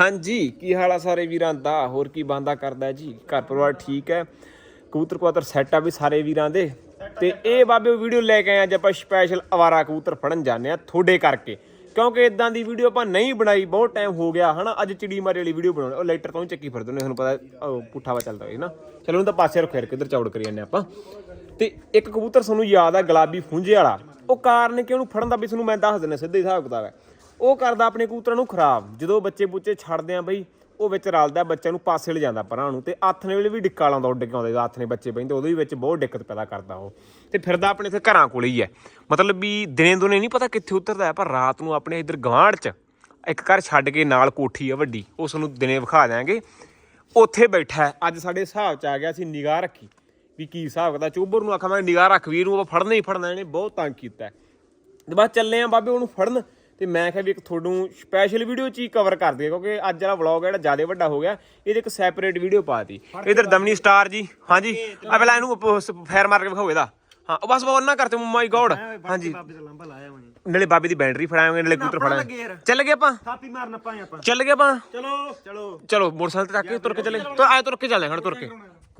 ਹਾਂਜੀ, ਕੀ ਹਾਲ ਆ ਸਾਰੇ ਵੀਰਾਂ ਦਾ? ਹੋਰ ਕੀ ਬੰਦਾ ਕਰਦਾ ਜੀ? ਘਰ ਪਰਿਵਾਰ ਠੀਕ ਹੈ? ਕਬੂਤਰ ਕਵਾਤਰ ਸੈੱਟ ਆ ਵੀ ਸਾਰੇ ਵੀਰਾਂ ਦੇ। ਤੇ ਇਹ ਬਾਬੇ ਵੀਡੀਓ ਲੈ ਕੇ ਆਏ ਅੱਜ ਆਪਾਂ ਸਪੈਸ਼ਲ ਅਵਾਰਾ ਕਬੂਤਰ ਫੜਨ ਜਾਂਦੇ ਆ ਤੁਹਾਡੇ ਕਰਕੇ। ਕਿਉਂਕਿ ਇਦਾਂ ਦੀ ਵੀਡੀਓ ਆਪਾਂ ਨਹੀਂ ਬਣਾਈ, ਬਹੁਤ ਟਾਈਮ ਹੋ ਗਿਆ, ਹਨਾ? ਅੱਜ ਚਿੜੀ ਮਾਰੀ ਵਾਲੀ ਵੀਡੀਓ ਬਣਾਉਣੀ, ਉਹ ਲਾਈਟਰ ਤੋਂ ਹੀ ਚੱਕੀ ਫਿਰਦੇ ਨੇ ਤੁਹਾਨੂੰ ਪਤਾ, ਉਹ ਪੁੱਠਾ ਵਾ ਚੱਲਦਾ ਹੈ ਨਾ। ਚਲੋ ਉਹਨੂੰ ਤਾਂ ਪਾਸੇ ਰੱਖੋ ਯਾਰ, ਕਿੱਧਰ ਚੌੜ ਕਰੀ ਜਾਂਦੇ ਆਪਾਂ। ਤੇ ਇੱਕ ਕਬੂਤਰ ਤੁਹਾਨੂੰ ਯਾਦ ਆ, ਗੁਲਾਬੀ ਫੁੰਝੇ ਵਾਲਾ। ਉਹ ਕਾਰਨ ਕਿ ਉਹਨੂੰ ਫੜਨ ਦਾ ਵੀ ਤੁਹਾਨੂੰ ਮੈਂ ਦੱਸ ਦਿੰਦਾ, ਸਿੱਧੇ ਹਿਸਾਬ ਕਿਤਾਬ ਹੈ। ਉਹ ਕਰਦਾ ਆਪਣੇ ਕਬੂਤਰਾਂ ਨੂੰ ਖਰਾਬ। ਜਦੋਂ ਬੱਚੇ ਬੁੱਚੇ ਛੱਡਦੇ ਆ ਬਈ, ਉਹ ਵਿੱਚ ਰਲਦਾ, ਬੱਚਿਆਂ ਨੂੰ ਪਾਸੇ ਲੈ ਜਾਂਦਾ ਪਰਾਂ ਨੂੰ ਤੇ ਆਥਣੇ ਵੇਲੇ ਵੀ ਡਿੱਕਾ ਲਾਉਂਦਾ ਉੱਡ ਕੇ ਆਉਂਦੇ। ਆਥਣੇ ਬੱਚੇ ਬੈਂਦੇ ਉਹਦੇ ਵੀ ਵਿੱਚ ਬਹੁਤ ਦਿੱਕਤ ਪੈਦਾ ਕਰਦਾ ਉਹ। ਤੇ ਫਿਰਦਾ ਆਪਣੇ ਇੱਥੇ ਘਰਾਂ ਕੋਲ ਹੀ ਹੈ। ਮਤਲਬ ਵੀ ਦਿਨੇ ਦੋਨੇ ਨਹੀਂ ਪਤਾ ਕਿੱਥੇ ਉਤਰਦਾ ਹੈ, ਪਰ ਰਾਤ ਨੂੰ ਆਪਣੇ ਇੱਧਰ ਗਵਾਂਢ 'ਚ ਇੱਕ ਘਰ ਛੱਡ ਕੇ ਨਾਲ ਕੋਠੀ ਆ ਵੱਡੀ ਉਸ ਨੂੰ ਦਿਨੇ ਵਿਖਾ ਦਿਆਂਗੇ। ਉੱਥੇ ਬੈਠਾ ਅੱਜ ਸਾਡੇ ਹਿਸਾਬ 'ਚ ਆ ਗਿਆ ਸੀ ਨਿਗਾਹ ਰੱਖੀ। ਵੀ ਕੀ ਹਿਸਾਬ ਕਰਦਾ ਚੋਬਰ ਨੂੰ ਆਖਾਂ ਮੈਂ, ਨਿਗਾਹ ਰੱਖ ਵੀਰ ਨੂੰ, ਉਹ ਫੜਨਾ ਹੀ ਫੜਨਾ, ਇਹਨੇ ਬਹੁਤ ਤੰਗ ਕੀਤਾ ਹੈ। ਤੇ ਬਸ ਚੱਲੇ ਆ ਬਾਬੇ ਉਹਨੂੰ ਫੜਨ। ਤੇ ਮੈਂ ਕਿਹਾ ਵੀ ਇੱਕ ਤੁਹਾਨੂੰ ਸਪੈਸ਼ਲ ਵੀਡੀਓ ਚ ਹੀ ਕਵਰ ਕਰ ਦਈਏ ਕਿਉਂਕਿ ਅੱਜ ਵਾਲਾ ਵਲੌਗ ਜਿਹੜਾ ਜ਼ਿਆਦਾ ਵੱਡਾ ਹੋ ਗਿਆ ਇਹਦੇ ਇੱਕ ਸੈਪਰੇਟ ਵੀਡੀਓ ਪਾਤੀ ਇਧਰ ਦਮਨੀ ਸਟਾਰ ਜੀ ਹਾਂਜੀ ਆ ਪਹਿਲਾਂ ਇਹਨੂੰ ਫੇਰ ਮਾਰ ਕੇ ਵਿਖਾਓ ਇਹਦਾ। ਹਾਂ ਬਸ ਉਹ ਨਾ ਕਰਤੇ ਮਾਈ ਗੋਡ ਹਾਂਜੀ। ਨਾਲੇ ਬਾਬੇ ਦੀ ਬੈਟਰੀ ਫੜਾਵਾਂਗੇ ਨਾਲੇ ਕਬੂਤਰ ਲੱਗੇ ਫੜਾਵਾਂਗੇ। ਚੱਲ ਗਏ ਆਪਾਂ? ਥਾਪੀ ਮਾਰਨ ਆਪਾਂ ਚੱਲ ਗਏ ਆਪਾਂ? ਚਲੋ ਚਲੋ। ਚਲੋ ਮੋਟਰਸਾਈਕਲ ਤੇ ਚੱਕ ਕੇ ਤੁਰ ਕੇ ਚੱਲੇ। ਤੋ ਆਏ ਤੁਰ ਕੇ ਚੱਲੇ ਖੜ ਤੁਰ ਕੇ।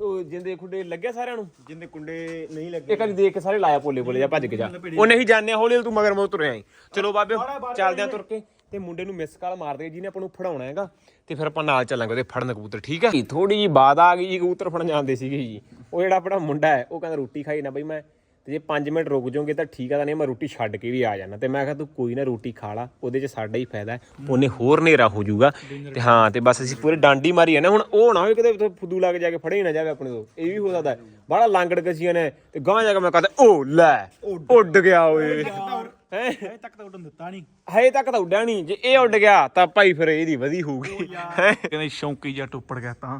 ਕੋ ਜਿੰਦੇ ਖੁੱਡੇ ਲੱਗਿਆ ਸਾਰਿਆਂ ਨੂੰ? ਜਿੰਦੇ ਕੁੰਡੇ ਨਹੀਂ ਲੱਗੇ ਇੱਕ ਵਾਰੀ ਦੇਖ ਕੇ ਸਾਰੇ ਲਾਇਆ ਪੋਲੇ ਪੋਲੇ ਜਾ ਭੱਜ ਕੇ ਜਾ। ਉਹ ਨਹੀਂ ਜਾਣਿਆ ਹੌਲੀ ਹੌਲੀ ਤੂੰ ਮਗਰ ਮੋਰ ਤੁਰਿਆ ਆਈ ਚਲੋ ਬਾਬੇ ਚੱਲਦੇ ਆ ਤੁਰ ਕੇ। ਤੇ ਮੁੰਡੇ ਨੂੰ ਮਿਸ ਕਾਲ ਮਾਰ ਦੇ ਜਿਹਨੇ ਆਪਾਂ ਨੂੰ ਫੜਾਉਣਾ ਹੈਗਾ। ਤੇ ਫਿਰ ਆਪਾਂ ਨਾਲ ਚੱਲਾਂਗੇ ਉਹਦੇ ਫੜਨ ਕਬੂਤਰ ਠੀਕ ਹੈ ਥੋੜੀ ਜੀ ਬਾਤ ਆ ਗਈ ਜੀ ਕਬੂਤਰ ਫੜਨ ਜਾਂਦੇ ਸੀਗੇ ਜੀ। ਉਹ ਜਿਹੜਾ ਆਪਣਾ ਮੁੰਡਾ ਹੈ ਉਹ ਕਹਿੰਦਾ ਰੋਟੀ ਖਾਈ ਨਾ ਬਈ ਮੈਂ। ਤੇ ਜੇ 5 ਮਿੰਟ ਰੁਕ ਜਾਓਗੇ ਤਾਂ ਠੀਕ ਆ ਤਾਂ ਨਹੀਂ ਮੈਂ ਰੋਟੀ ਛੱਡ ਕੇ ਵੀ ਆ ਜਾਣਾ। ਤੇ ਮੈਂ ਕਿਹਾ ਤੂੰ ਕੋਈ ਨਾ ਰੋਟੀ ਖਾ ਲਾ ਉਹਦੇ 'ਚ ਸਾਡਾ ਹੀ ਫਾਇਦਾ ਹੈ ਉਹਨੇ ਹੋਰ ਹਨੇਰਾ ਹੋ ਜਾਊਗਾ। ਤੇ ਹਾਂ ਤੇ ਬਸ ਅਸੀਂ ਪੂਰੇ ਡਾਂਡੀ ਮਾਰੀ ਹੈ ਨਾ ਹੁਣ ਉਹ ਨਾ ਹੋਵੇ ਕਿਤੇ ਫੁੱਦੂ ਲੱਗ ਜਾ ਕੇ ਫੜੇ ਨਾ ਜਾਵੇ ਆਪਣੇ ਤੋਂ। ਇਹ ਵੀ ਹੋ ਸਕਦਾ ਬੜਾ ਲਾਂਗੜ ਕਸੀਆਂ ਨੇ ਤੇ ਗਾਂ ਜਾ ਕੇ ਮੈਂ ਕਹਦਾ ਓ ਲੈ ਉੱਡ ਗਿਆ ਓਏ। ਹੈ? ਹਜੇ ਤੱਕ ਤਾਂ ਉੱਡਣ ਦਿੱਤਾ ਨਹੀਂ। ਹਜੇ ਤੱਕ ਤਾਂ ਉੱਡਿਆ ਨਹੀਂ। ਜੇ ਇਹ ਉੱਡ ਗਿਆ ਤਾਂ ਭਾਈ ਫਿਰ ਇਹਦੀ ਵਧੀ ਹੋਊਗੀ। ਹੈਂ? ਕਹਿੰਦੇ ਸ਼ੌਂਕੀ ਜਾਂ ਟੁੱਪੜ ਗਿਆ ਤਾਂ।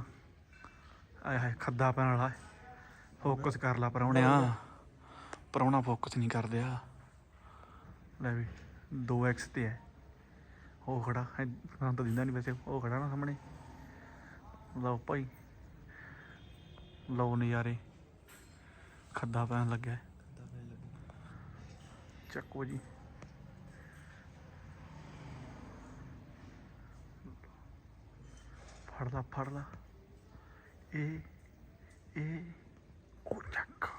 ਆਏ ਹਾਏ ਖੱਦਾ ਪੈਣ ਵਾਲਾ ਫੋਕਸ ਕਰ ਲਾ ਪਰਉਣਿਆ ਪਰਉਣਾ ਫੋਕਸ ਨਹੀਂ ਕਰਦੇ ਆ। ਲੈ ਵੀ 2x ਤੇ ਹੈ। ਉਹ ਖੜਾ ਹਾਂ ਤਾਂ ਦਿੰਦਾ ਨਹੀਂ ਵੈਸੇ, ਉਹ ਖੜਾ ਨਾ ਸਾਹਮਣੇ। ਲਓ ਭਾਈ, ਲਓ ਨਜ਼ਾਰੇ। ਖੱਦਾ ਪੈਣ ਲੱਗਿਆ। ਚੱਕੋ ਜੀ। ਫੜ ਲਾ ਫੜ ਲਾ ਇਹ ਇਹ ਉਹ ਚੱਕ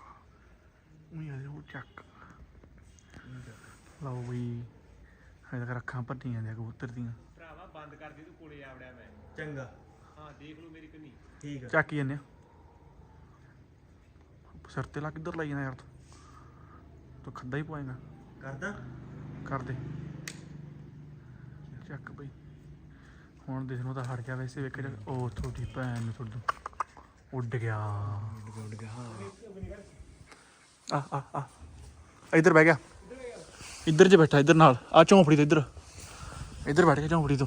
ਉਹ ਯਾਰ ਉਹ ਚੱਕ ਲਓ ਬਈ ਹਜੇ ਤੱਕ ਰੱਖਾਂ ਭੱਟੀਆਂ ਦੇ ਕਬੂਤਰ ਦੀਆਂ। ਭਰਾਵਾ ਬੰਦ ਕਰ ਦੇ ਤੂੰ ਕੋਲੇ ਆਵੜਿਆ ਮੈਂ। ਚੰਗਾ। ਹਾਂ ਦੇਖ ਲਓ ਮੇਰੀ ਕੰਨੀ। ਠੀਕ ਚੱਕ ਹੀ ਜੰਨੇ ਸਿਰ ਤੇ ਲਾ ਕਿੱਧਰ ਲਾਈ ਜਾਣਾ ਯਾਰ ਤੂੰ? ਤੂੰ ਖੱਦਾ ਹੀ ਪਵਾਏਗਾ। ਕਰਦਾ? ਕਰ ਦੇ। ਚੱਕ ਬਈ। ਹੁਣ ਦਿਸ ਨੂੰ ਤਾਂ ਹਟ ਗਿਆ ਵੈਸੇ ਵੇਖ ਉਹ ਤੁਹਾਡੀ ਭੈਣ ਨੂੰ ਤੁਹਾਡੀ ਉੱਡ ਗਿਆ। ਉੱਡ ਗਿਆ ਆ ਆ ਆ। ਇੱਧਰ ਬਹਿ ਗਿਆ। ਇੱਧਰ ਜੇ ਬੈਠਾ ਇੱਧਰ ਨਾਲ। ਆ ਝੌਂਪੜੀ ਤੇ ਇੱਧਰ। ਇੱਧਰ ਬੈਠ ਗਿਆ ਝੌਂਪੜੀ ਤੋਂ।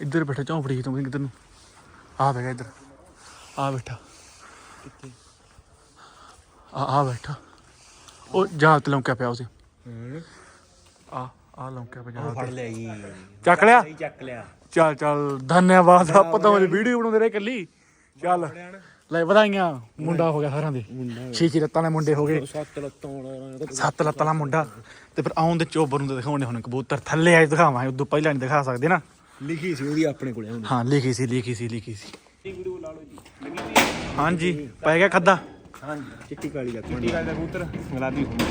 ਇੱਧਰ ਬੈਠਾ ਝੌਂਪੜੀ ਤੋਂ ਕਿੱਧਰ ਨੂੰ। ਆ ਗਿਆ ਇੱਧਰ। ਆ ਬੈਠਾ। ਆ ਆ ਬੈਠਾ। ਉਹ ਜਹਾਜ਼ ਤੇ ਲੌਂਕਿਆ ਪਿਆ ਉਸੇ। ਆ ਆ ਲੌਂਕਿਆ ਪਿਆ ਜਹਾਜ਼ ਫੜ। ਲਿਆ ਜੀ। ਚੱਕ ਲਿਆ? ਸਹੀ ਚੱਕ ਲਿਆ। ਚੱਲ ਚੱਲ। ਧੰਨਵਾਦ ਆਪਾਂ ਤਾਂ ਵੀਡੀਓ ਬਣਾਉਂਦੇ ਰਹੇ ਇਕੱਲੀ। ਚੱਲ। ਲੈ ਵਧਾਈਆਂ। ਮੁੰਡਾ ਹੋ ਗਿਆ ਸਾਰਿਆਂ ਦੇ। ਛੇ ਛੇ ਲੱਤਾਂ ਵਾਲੇ ਮੁੰਡੇ ਹੋ ਗਏ। ਸੱਤ ਲੱਤਾਂ ਵਾਲਾ ਸੱਤ ਲੱਤਾਂ ਵਾਲਾ ਮੁੰਡਾ। ਤੇ ਫਿਰ ਆਉਣ ਦੇ ਚੋਬਰ ਨੂੰ ਦਿਖਾਉਣੇ ਹੁਣ ਕਬੂਤਰ ਥੱਲੇ ਆਏ ਦਿਖਾਵਾਂਗੇ। ਉਦੋਂ ਪਹਿਲਾਂ ਨਹੀਂ ਦਿਖਾ ਸਕਦੇ ਨਾ। ਲਿਖੀ ਸੀ ਉਹਦੀ ਆਪਣੇ ਕੋਲੇ ਹੁਣ। ਹਾਂ ਲਿਖੀ ਸੀ ਲਿਖੀ ਸੀ ਲਿਖੀ ਸੀ। ਹਾਂਜੀ ਪੈ ਗਿਆ ਖੱਦਾ? ਹਾਂਜੀ ਚਿੱਟੀ ਕਾਲੀ ਦਾ ਚਿੱਟੀ ਗੱਲ ਦਾ ਕਬੂਤਰ। ਗੁਲਾਬੀ ਹੁੰਦਾ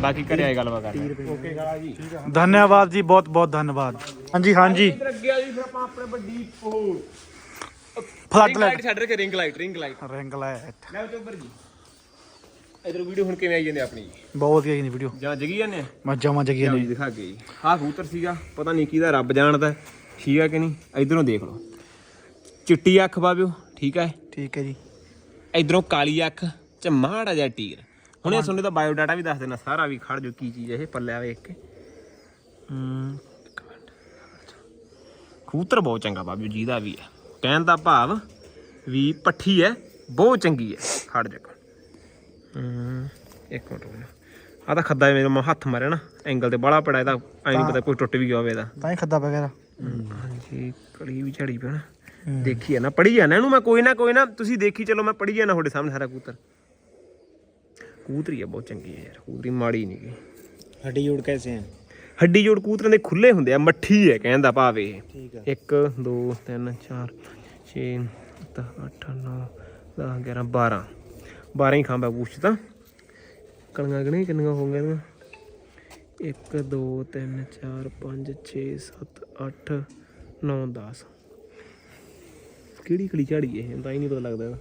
ਬਾਕੀ ਘਰੇ ਆਏ ਗੱਲਬਾਤ ਕਰ ਓਕੇ ਗਾਲਾ ਜੀ। ਧੰਨਵਾਦ ਜੀ ਬਹੁਤ ਬਹੁਤ ਧੰਨਵਾਦ। ਹਾਂਜੀ ਹਾਂਜੀ। ਅੱਗੇ ਆ ਜੀ ਫਿਰ ਆਪਾਂ ਆਪਣੇ ਵੱਡੀ ਉਹ ਫਲੱਡ ਲਾਈਟ ਛੱਡ ਕੇ ring light ring light ring light ਲੈ ਚੋਬਰ ਜੀ। ਇਧਰ ਵੀਡੀਓ ਹੁਣ ਕਿਵੇਂ ਆਈ ਜਾਂਦੀ ਆਪਣੀ? ਬਹੁਤ ਵਧੀਆ ਜੀ ਵੀਡੀਓ ਜਾਂ ਜਗੀ ਜਾਂਦੇ ਆ? ਮੈਂ ਜਮਾ ਜਗੀ ਲਿਆਓ ਨਹੀਂ ਜੀ ਦਿਖਾ ਕੇ ਜੀ ਆਹ ਕਬੂਤਰ ਸੀਗਾ ਪਤਾ ਨਹੀਂ ਕਿਹਦਾ ਰੱਬ ਜਾਣਦਾ ਠੀਕ ਆ ਕਿ ਨਹੀਂ? ਇਧਰੋਂ ਦੇਖ ਲਓ। ਚਿੱਟੀ ਅੱਖ ਬਾਬਿਓ ਠੀਕ ਹੈ? ਠੀਕ ਹੈ ਜੀ। ਇਧਰੋਂ ਕਾਲੀ ਅੱਖ ਚ ਮਾੜਾ ਜਿਹਾ ਟੀਰ। ਹੁਣੇ ਤੁਹਾਨੂੰ ਤਾਂ ਬਾਇਓ ਡਾਟਾ ਵੀ ਦੱਸ ਦੇਣਾ ਸਾਰਾ ਵੀ ਖੜ ਜੋ ਕੀ ਚੀਜ਼ ਹੈ ਇਹ ਪੱਲਿਆ ਵੇਖ ਕੇ। ਹਮ, ਕਬੂਤਰ ਬਹੁਤ ਚੰਗਾ ਬਾਬਿਓ ਜੀ ਦਾ ਵੀ ਹੈ ਕਹਿਣ ਦਾ ਭਾਵ ਵੀ ਪੱਠੀ ਹੈ ਬਹੁਤ ਚੰਗੀ ਹੈ। ਖੜ ਜਾ ਹੂੰ ਇੱਕ ਮਿੰਟ ਰੁਕ ਆ ਤਾਂ ਖੱਦਾ ਮੇਰੇ ਮੈਂ ਹੱਥ ਮਾਰਿਆ ਨਾ ਐਂਗਲ ਤੇ ਬੜਾ ਪੜਾ ਇਹਦਾ ਐ ਨਹੀਂ ਪਤਾ ਕੋਈ ਟੁੱਟ ਵੀ ਗਿਆ ਹੋਵੇ ਇਹਦਾ। ਤਾਂ ਹੀ ਖੱਦਾ ਪੈ ਗਿਆ ਹਾਂਜੀ ਕਲੀ ਵੀ ਝੜੀ ਪੈਣਾ ਦੇਖੀ ਆ ਨਾ ਪੜੀ ਆ ਨਾ ਇਹਨੂੰ ਮੈਂ ਕੋਈ ਨਾ ਕੋਈ ਨਾ ਤੁਸੀਂ ਦੇਖੀ ਚਲੋ ਮੈਂ ਪੜੀ ਜਾਣਾ ਤੁਹਾਡੇ ਸਾਹਮਣੇ ਸਾਰਾ ਕਬੂਤਰ। ਕਬੂਤਰੀ ਆ ਬਹੁਤ ਚੰਗੀ ਹੈ ਯਾਰ ਕਬੂਤਰੀ ਮਾੜੀ ਨਹੀਂ ਗਈ ਹੱਡੀ ਜੋੜ ਕੈਸੇ ਹੈ ਹੱਡੀ ਜੋੜ ਕਬੂਤਰਾਂ ਦੇ ਖੁੱਲੇ ਹੁੰਦੇ ਆ ਮੱਠੀ ਹੈ ਕਹਿੰਦਾ ਭਾਵੇਂ ਠੀਕ ਹੈ। 1 2 3 4 6 7 8 9 10 11 12 12 ਹੀ ਖਾਂਬਾ ਪੂਛ ਤਾਂ। ਕਣੀਆਂ ਗਣੇ ਕਿੰਨੀਆਂ ਹੋ ਗਈਆਂ 1 2 3 4 5 6 7 8 9 10 ਕਿਹੜੀ ਕਿਹੜੀ ਝਾੜੀ ਇਹ? ਤਾਂ ਹੀ ਨਹੀਂ ਪਤਾ ਲੱਗਦਾ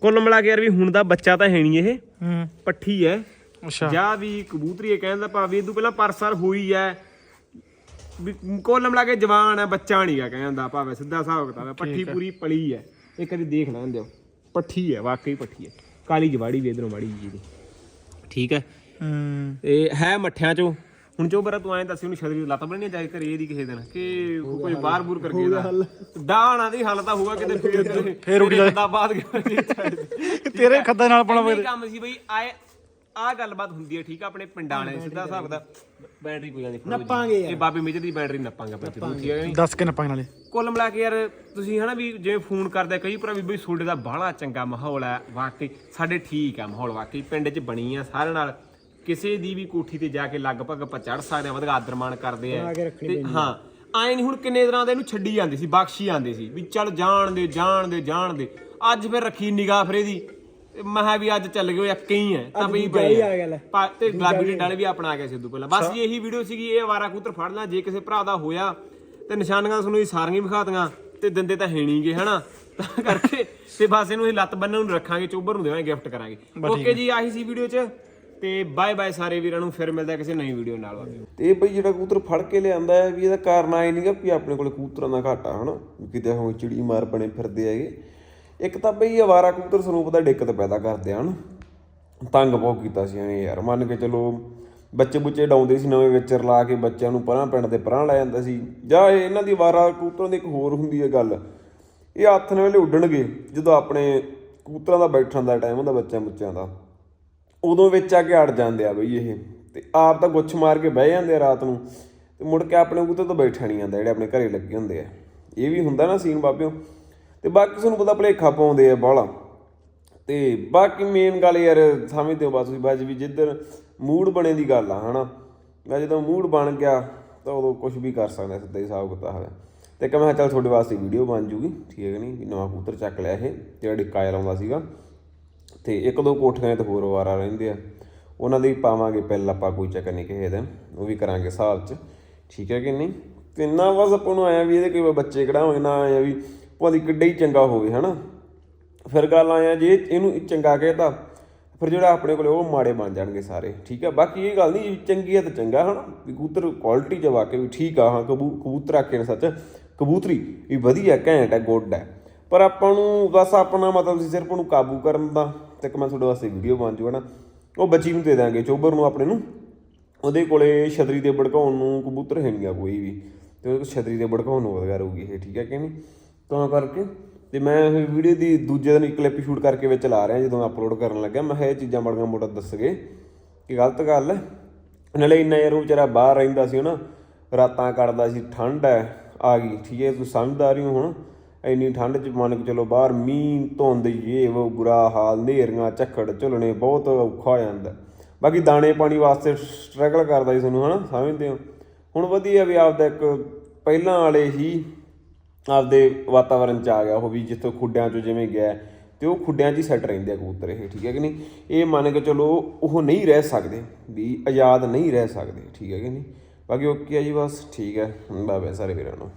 ਕੁੱਲ ਮਿਲਾ ਕੇ ਯਾਰ ਵੀ ਹੁਣ ਦਾ ਬੱਚਾ ਤਾਂ ਹੈ ਨਹੀਂ ਇਹ। ਹੂੰ। ਪੱਠੀ ਹੈ। ਅੱਛਾ। ਜਾਂ ਵੀ ਕਬੂਤਰੀ ਇਹ ਕਹਿੰਦਾ ਭਾਵੇਂ ਇਦੋਂ ਪਹਿਲਾਂ ਪਰਸਰ ਹੋਈ ਹੈ ਵੀ ਕੋਲ ਮਿਲਾ ਕੇ ਜਵਾਨ ਹੈ ਬੱਚਾ ਨਹੀਂ ਆ ਕਹਿੰਦਾ ਭਾਵੇਂ ਸਿੱਧਾ ਹਿਸਾਬ ਕਿਤਾਬ ਹੈ ਪੱਠੀ ਪੂਰੀ ਪਲੀ ਹੈ ਇਹ ਕਦੀ ਦੇਖ ਲੈਣ ਦਿਓ। ਪੱਠੀ ਹੈ ਵਾਕਈ ਪੱਠੀ ਹੈ ਕਾਲੀ ਜਵਾੜੀ ਵੀ ਇਧਰੋਂ ਮਾੜੀ ਜੀ ਦੀ। ਠੀਕ ਹੈ ਹੂੰ। ਇਹ ਹੈ ਮੱਠਿਆਂ ਚੋਂ। ਹੁਣ ਜੋ ਬਰਾ ਤੂੰ ਐਂ ਦੱਸ ਉਹਨੂੰ ਛਤਰੀ ਦੀ ਲੱਤ ਬੰਨਣੀ ਚਾਹੀਦੀ ਘਰੇ ਇਹਦੀ ਕਿਸੇ ਦਿਨ? ਕਿ ਕੋਈ ਬਾਹਰ ਬੂਰ ਕਰਕੇ ਦਾ ਡਾਣਾ ਦੀ ਹਾਲਤ ਹੋਊਗਾ ਕਿਤੇ ਫੇਰ। ਫੇਰ ਉੱਡ ਜਾਏ। ਬਾਅਦ ਤੇਰੇ ਖੱਦਾ ਨਾਲ ਇਹ ਕੰਮ ਸੀ ਬਈ ਆਏ ਆ ਗੱਲਬਾਤ ਹੁੰਦੀ ਹੈ ਠੀਕ ਆ ਆਪਣੇ ਪਿੰਡਾਂ ਵਾਲੇ ਸਿੱਧਾ ਹਿਸਾਬ ਦਾ। ਬੈਟਰੀ ਕੋਈ ਜਾਂਦੀ ਨੱਪਾਂਗੇ ਇਹ ਬਾਬੇ ਮੇਜਰ ਦੀ ਬੈਟਰੀ ਨੱਪਾਂਗੇ ਆਪਾਂ ਤੇ ਠੀਕ ਹੈ ਦੱਸ ਕੇ ਨੱਪਾਂ ਨਾਲੇ। ਕੁੱਲ ਮਿਲਾ ਕੇ ਯਾਰ ਤੁਸੀਂ ਹਨਾ ਵੀ ਜਿਵੇਂ ਫੋਨ ਕਰਦੇ ਕਈ ਭਰਾ ਵੀ ਬਈ ਤੁਹਾਡੇ ਦਾ ਬਾਹਲਾ ਚੰਗਾ ਮਾਹੌਲ ਹੈ ਵਾਕਈ ਸਾਡੇ ਠੀਕ ਆ ਮਾਹੌਲ ਵਾਕਈ ਪਿੰਡ 'ਚ ਬਣੀ ਆ ਸਾਰਿਆਂ ਨਾਲ। ਕਿਸੇ ਦੀ ਵੀ ਕੋਠੀ ਤੇ ਜਾ ਕੇ ਲਗਭਗ ਆਪਾਂ ਚੜ ਸਕਦੇ ਆ ਵਧੀਆ ਆਦਰ ਮਾਣ ਕਰਦੇ ਆ। ਤੇ ਹਾਂ ਆਏ ਨਹੀਂ ਹੁਣ ਕਿੰਨੇ ਦਿਨਾਂ ਦੇ ਇਹਨੂੰ ਛੱਡੀ ਜਾਂਦੀ ਸੀ ਬਖਸ਼ੀ ਜਾਂਦੇ ਸੀ ਵੀ ਚੱਲ ਜਾਣ ਦੇ ਜਾਣ ਦੇ ਜਾਣ ਦੇ। ਅੱਜ ਫਿਰ ਰੱਖੀ ਨਿਗਾਹ ਫਰੇ ਦੀ ਤੇ ਮੈਂ ਕਿਹਾ ਵੀ ਅੱਜ ਚੱਲ ਗਏ ਇੱਕ ਹੀ ਹੈ ਤਾਂ ਬਈ ਪਏ ਆ। ਗਿਆ ਲੈ। ਪਾ- ਤੇ ਗੁਲਾਬੀ ਦੇ ਡਾਲੇ ਵੀ ਆਪਣਾ ਆ ਗਿਆ ਸਿੱਧੂ ਪਹਿਲਾਂ। ਬਸ ਜੀ ਇਹੀ ਵੀਡੀਓ ਸੀਗੀ ਇਹ ਆਵਾਰਾ ਕੂਤਰ ਫੜ ਲਾਂ ਜੇ ਕਿਸੇ ਭਰਾ ਦਾ ਹੋਇਆ ਤੇ ਨਿਸ਼ਾਨੀਆਂ ਤੁਹਾਨੂੰ ਇਹ ਸਾਰੀਆਂ ਵਿਖਾਤੀਆਂ ਤੇ ਦਿੰਦੇ ਤਾਂ ਹੈ ਨਹੀਂਗੇ ਹਨਾ? ਤਾਂ ਕਰਕੇ ਤੇ ਬਸ ਇਹਨੂੰ ਅਸੀਂ ਲੱਤ ਬੰਨਣ ਨੂੰ ਰੱਖਾਂਗੇ ਚੋਬਰ ਨੂੰ ਦੇਵਾਂਗੇ ਗਿਫਟ ਕਰਾਂਗੇ। ਓਕੇ ਜੀ ਆਹੀ ਸੀ ਵੀਡੀਓ 'ਚ ਤੇ ਬਾਏ ਬਾਏ ਸਾਰੇ ਵੀਰਾਂ ਨੂੰ ਫਿਰ ਮਿਲਦਾ ਕਿਸੇ ਨਵੀਂ ਵੀਡੀਓ ਨਾਲ। ਤੇ ਇਹ ਬਈ ਜਿਹੜਾ ਕਬੂਤਰ ਫੜ ਕੇ ਲਿਆਂਦਾ ਹੈ ਵੀ ਇਹਦਾ ਕਾਰਨ ਆਏ ਨਹੀਂਗਾ ਵੀ ਆਪਣੇ ਕੋਲੇ ਕਬੂਤਰਾਂ ਦਾ ਘਾਟਾ ਹਨਾ? ਵੀ ਕਿਤੇ ਹੁਣ ਚਿੜੀ ਮਾਰ ਬਣੇ ਫਿਰਦੇ ਹੈਗੇ। ਇੱਕ ਤਾਂ ਬਈ ਅਵਾਰਾ ਕਬੂਤਰ ਸਰੂਪ ਦਾ ਦਿੱਕਤ ਪੈਦਾ ਕਰਦੇ ਹਨ ਤੰਗ ਬਹੁਤ ਕੀਤਾ ਸੀ ਇਹਨੇ ਯਾਰ। ਮੰਨ ਕੇ ਚਲੋ ਬੱਚੇ ਬੁੱਚੇ ਡਾਉਂਦੇ ਸੀ, ਨਵੇਂ ਵਿਚਰ ਲਾ ਕੇ ਬੱਚਿਆਂ ਨੂੰ ਪਰਾਂ ਪਿੰਡ ਦੇ ਪਰਾਂ ਲੈ ਜਾਂਦਾ ਸੀ। ਜਾਂ ਇਹਨਾਂ ਦੀ ਅਵਾਰਾ ਕਬੂਤਰਾਂ ਦੀ ਇੱਕ ਹੋਰ ਹੁੰਦੀ ਹੈ ਗੱਲ। ਇਹ ਆਥਣ ਵੇਲੇ ਉੱਡਣਗੇ, ਜਦੋਂ ਆਪਣੇ ਕਬੂਤਰਾਂ ਦਾ ਬੈਠਣ ਦਾ ਟਾਈਮ ਹੁੰਦਾ ਬੱਚਿਆਂ ਬੁੱਚਿਆਂ ਦਾ। ਉਦੋਂ ਵਿੱਚ ਆ ਕੇ ਅੜ ਜਾਂਦੇ ਆ ਬਈ ਇਹ। ਤੇ ਆਪ ਤਾਂ ਗੁੱਛ ਮਾਰ ਕੇ ਬਹਿ ਜਾਂਦੇ ਆ ਰਾਤ ਨੂੰ। ਤੇ ਮੁੜ ਕੇ ਆਪਣੇ ਕਬੂਤਰ ਤੋਂ ਬੈਠਾ ਨਹੀਂ ਜਾਂਦਾ, ਜਿਹੜੇ ਆਪਣੇ ਘਰੇ ਲੱਗੇ ਹੁੰਦੇ ਆ। ਇਹ ਵੀ ਹੁੰਦਾ ਨਾ ਸੀਨ ਬਾਬਿਓ। ਤੇ ਬਾਕੀ ਤੁਹਾਨੂੰ ਪਤਾ ਭਲੇਖਾ ਪਾਉਂਦੇ ਆ ਬਾਹਲਾ। ਤੇ ਬਾਕੀ ਮੇਨ ਗੱਲ ਯਾਰ ਸਮਝਦੇ ਹੋ ਬਸ ਤੁਸੀਂ, ਬਸ ਵੀ ਜਿੱਧਰ ਮੂਡ ਬਣੇ ਦੀ ਗੱਲ ਆ, ਹਨਾ? ਮੈਂ ਜਦੋਂ ਮੂਡ ਬਣ ਗਿਆ, ਤਾਂ ਉਦੋਂ ਕੁਝ ਵੀ ਕਰ ਸਕਦੇ ਸਿੱਧਾ ਹੀ ਹਿਸਾਬ ਕਿਤਾਬ ਹੋਇਆ ਤੇ ਕਿ ਮੈਂ ਕਿਹਾ ਚੱਲ ਤੁਹਾਡੇ ਵਾਸਤੇ ਵੀਡੀਓ ਬਣ ਜੂਗੀ, ਠੀਕ ਹੈ ਕਿ ਨਹੀਂ? ਵੀ ਨਵਾਂ ਕੂਤਰ ਚੱਕ ਲਿਆ ਇਹ, ਜਿਹੜਾ ਡਿੱਕਾ ਜਿਹਾ ਲਾਉਂਦਾ ਸੀਗਾ। ਤੇ ਇੱਕ ਦੋ ਕੋਠੀਆਂ ਤੇ ਹੋਰ ਵਾਰਾ ਰਹਿੰਦੇ ਆ। ਉਹਨਾਂ ਦੀ ਪਾਵਾਂਗੇ ਪਹਿਲਾਂ ਆਪਾਂ, ਕੋਈ ਚੱਕਰ ਨਹੀਂ ਕਿਸੇ ਦਿਨ। ਉਹ ਵੀ ਕਰਾਂਗੇ ਹਿਸਾਬ 'ਚ, ਠੀਕ ਹੈ ਕਿ ਨਹੀਂ? ਤੇ ਨਾ ਬਸ ਆਪਾਂ ਨੂੰ ਆਇਆ ਵੀ ਇਹਦੇ ਕੋਈ ਬੱਚੇ ਕਿਹੜਾ ਕਢਾਉਣੇ ਨਾ ਆਇਆ ਵੀ ਭਾਵੇਂ ਕਿੱਡਾ ਹੀ ਚੰਗਾ ਹੋਵੇ, ਹਨਾ? ਫਿਰ ਗੱਲ ਆਇਆ ਜੇ ਇਹਨੂੰ ਚੰਗਾ ਕਹਿਤਾ, ਫਿਰ ਜਿਹੜਾ ਆਪਣੇ ਕੋਲੇ ਉਹ ਮਾੜੇ ਬਣ ਜਾਣਗੇ ਸਾਰੇ, ਠੀਕ ਆ? ਬਾਕੀ ਇਹ ਗੱਲ ਨਹੀਂ ਚੰਗੀ ਹੈ ਤਾਂ ਚੰਗਾ, ਹਨਾ? ਵੀ ਕਬੂਤਰ ਕੁਆਲਿਟੀ ਚ ਵਾਕੇ ਵੀ ਠੀਕ ਆ, ਹਾਂ, ਕਬੂ, ਕਬੂਤਰ ਆਕੇ ਨੇ ਸੱਚ, ਕਬੂਤਰੀ ਵੀ ਵਧੀਆ, ਘੈਂਟ ਹੈ ਗੁੱਡ ਹੈ ਪਰ ਆਪਾਂ ਨੂੰ ਬਸ ਆਪਣਾ ਮਤਲਬ ਸੀ ਸਿਰਫ ਉਹਨੂੰ ਕਾਬੂ ਕਰਨ ਦਾ, ਤੇ ਮੈਂ ਤੁਹਾਡੇ ਵਾਸਤੇ ਵੀਡੀਓ ਬਣ ਜੂ, ਹਨਾ? ਉਹ ਬੱਚੀ ਨੂੰ ਦੇ ਦਾਂਗੇ ਚੋਬਰ ਨੂੰ ਆਪਣੇ ਨੂੰ। ਉਹਦੇ ਕੋਲੇ ਛਤਰੀ ਦੇ ਭੜਕਾਉਣ ਨੂੰ ਕਬੂਤਰ ਹੈ ਨਹੀਂ ਆ ਕੋਈ ਵੀ, ਤੇ ਉਹਦੇ ਕੋਲ ਛਤਰੀ ਦੇ ਭੜਕਾਉਣ ਨੂੰ ਵਗੈਰਾ ਹੋਊਗੀ ਇਹ, ਠੀਕ ਹੈ ਕਿ ਨਹੀਂ? ਤਾਂ ਕਰਕੇ ਤੇ ਮੈਂ ਇਹ ਵੀਡੀਓ ਦੀ ਦੂਜੇ ਦਿਨ ਇੱਕ ਕਲਿੱਪ ਸ਼ੂਟ ਕਰਕੇ ਵਿੱਚ ਲਾ ਰਿਹਾ ਜਦੋਂ ਅਪਲੋਡ ਕਰਨ ਲੱਗਾ ਮੈਂ ਕਿਹਾ ਇਹ ਚੀਜ਼ਾਂ ਬੜੀਆਂ ਮੋਟਾ ਦੱਸ ਗਏ ਕਿ ਗਲਤ ਗੱਲ ਹੈ। ਨਾਲੇ ਇੰਨਾ ਯਾਰ ਉਹ ਵਿਚਾਰਾ ਬਾਹਰ ਰਹਿੰਦਾ ਸੀ ਨਾ ਰਾਤਾਂ ਕੱਟਦਾ ਸੀ, ਠੰਡ ਹੈ, ਆ ਗਈ, ਠੀਕ ਹੈ, ਤੂੰ ਸਮਝਦਾਰ ਹੀ ਹੋ ਹੁਣ। ਇੰਨੀ ਠੰਡ ਚ ਮੰਨ ਕੇ ਚਲੋ ਬਾਹਰ ਮੀਂਹ ਧੁੰਦ ਇਹ ਉਹ ਬੁਰਾ ਹਾਲ ਨੇਰੀਆਂ ਝੱਖੜ, ਝੁਲਣੇ, ਬਹੁਤ ਔਖਾ ਹੋ ਜਾਂਦਾ। ਬਾਕੀ ਦਾਣੇ ਪਾਣੀ ਵਾਸਤੇ ਸਟਰਗਲ ਕਰਦਾ ਸੀ ਤੁਹਾਨੂੰ ਹਨਾ, ਸਮਝਦੇ ਹੋ? ਹੁਣ ਵਧੀਆ ਵੀ ਆਪਦਾ ਇੱਕ ਪਹਿਲਾਂ ਵਾਲੇ ਹੀ ਆਪਦੇ ਵਾਤਾਵਰਣ ਚ ਆ ਗਿਆ ਉਹ ਵੀ, ਜਿੱਥੋਂ ਖੁੱਡਿਆਂ ਚੋਂ ਜਿਵੇਂ ਗਿਆ ਤੇ ਉਹ ਖੁੱਡਿਆਂ 'ਚ ਹੀ ਸੈੱਟ ਰਹਿੰਦੇ ਆ ਕਬੂਤਰ ਇਹ, ਠੀਕ ਹੈ ਕਿ ਨਹੀਂ? ਇਹ ਮੰਨ ਕੇ ਚਲੋ ਉਹ ਨਹੀਂ ਰਹਿ ਸਕਦੇ, ਵੀ ਆਜ਼ਾਦ ਨਹੀਂ ਰਹਿ ਸਕਦੇ, ਠੀਕ ਹੈ ਕਿ ਨਹੀਂ? ਬਾਕੀ ਓਕੇ ਆ ਜੀ ਬਸ, ਠੀਕ ਹੈ ਬਾਏ ਬਾਏ ਸਾਰੇ ਵੀਰਾਂ ਨੂੰ।